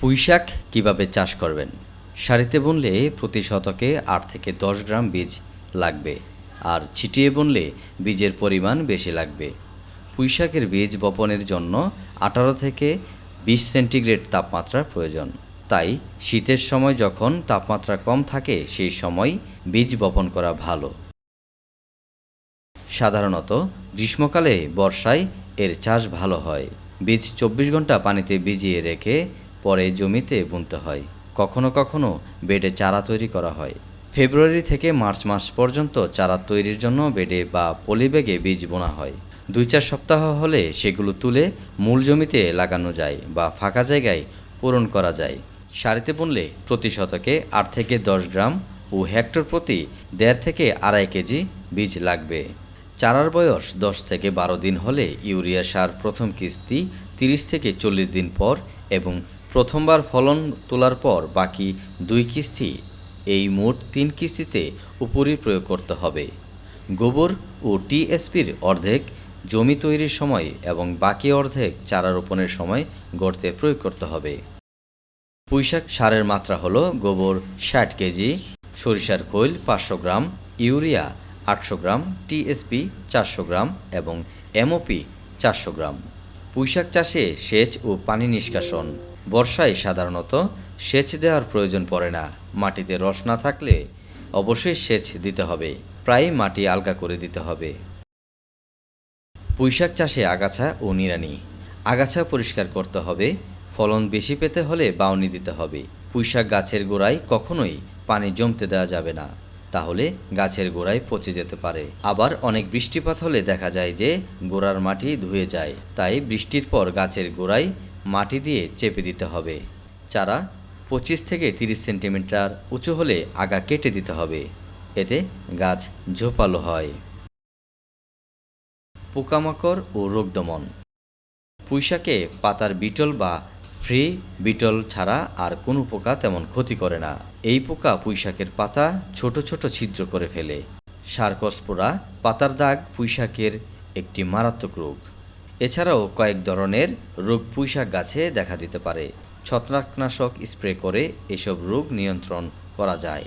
পুঁইশাক কীভাবে চাষ করবেন? সারিতে বুনলে প্রতি শতকে আট থেকে দশ গ্রাম বীজ লাগবে, আর ছিটিয়ে বুনলে বীজের পরিমাণ বেশি লাগবে। পুঁইশাকের বীজ বপনের জন্য আঠারো থেকে বিশ সেন্টিগ্রেড তাপমাত্রার প্রয়োজন। তাই শীতের সময় যখন তাপমাত্রা কম থাকে, সেই সময় বীজ বপন করা ভালো। সাধারণত গ্রীষ্মকালে বর্ষায় এর চাষ ভালো হয়। বীজ চব্বিশ ঘণ্টা পানিতে ভিজিয়ে রেখে পরে জমিতে বুনতে হয়। কখনো কখনো বেডে চারা তৈরি করা হয়। ফেব্রুয়ারি থেকে মার্চ মাস পর্যন্ত চারা তৈরির জন্য বেডে বা পলিব্যাগে বীজ বোনা হয়। দুই চার সপ্তাহ হলে সেগুলো তুলে মূল জমিতে লাগানো যায় বা ফাঁকা জায়গায় পূরণ করা যায়। সারিতে বুনলে প্রতি শতকে আট থেকে দশ গ্রাম ও হেক্টর প্রতি দেড় থেকে আড়াই কেজি বীজ লাগবে। চারার বয়স দশ থেকে বারো দিন হলে ইউরিয়া সার প্রথম কিস্তি তিরিশ থেকে চল্লিশ দিন পর এবং প্রথমবার ফলন তোলার পর বাকি দুই কিস্তি, এই মোট তিন কিস্তিতে উপরই প্রয়োগ করতে হবে। গোবর ও টিএসপির অর্ধেক জমি তৈরির সময় এবং বাকি অর্ধেক চারা রোপণের সময় গর্তে প্রয়োগ করতে হবে। পুঁইশাক সারের মাত্রা হলো গোবর ষাট কেজি, সরিষার খৈল পাঁচশো গ্রাম, ইউরিয়া আটশো গ্রাম, টিএসপি চারশো গ্রাম এবং এমওপি চারশো গ্রাম। পুঁইশাক চাষে সেচ ও পানি নিষ্কাশন। বর্ষায় সাধারণত সেচ দেওয়ার প্রয়োজন পড়ে না। মাটিতে রস না থাকলে অবশ্যই সেচ দিতে হবে। প্রায় মাটি আলগা করে দিতে হবে। পুঁইশাক চাষে আগাছা ও নিড়ানি। আগাছা পরিষ্কার করতে হবে। ফলন বেশি পেতে হলে বাউনি দিতে হবে। পুঁইশাক গাছের গোড়ায় কখনোই পানি জমতে দেওয়া যাবে না। তাহলে গাছের গোড়ায় পচে যেতে পারে। আবার অনেক বৃষ্টিপাত হলে দেখা যায় যে গোড়ার মাটি ধুয়ে যায়। তাই বৃষ্টির পর গাছের গোড়ায় মাটি দিয়ে চেপে দিতে হবে। চারা পঁচিশ থেকে তিরিশ সেন্টিমিটার উঁচু হলে আগা কেটে দিতে হবে। এতে গাছ ঝোপালো হয়। পোকামাকড় ও রোগ দমন। পুঁইশাকে পাতার বিটল বা ফ্রি বিটল ছাড়া আর কোনো পোকা তেমন ক্ষতি করে না। এই পোকা পুঁইশাকের পাতা ছোট ছোট ছিদ্র করে ফেলে। সার্কসপোরা পাতার দাগ পুঁইশাকের একটি মারাত্মক রোগ। এছাড়াও কয়েক ধরনের রোগ পুঁইশাক গাছে দেখা দিতে পারে। ছত্রাকনাশক স্প্রে করে এসব রোগ নিয়ন্ত্রণ করা যায়।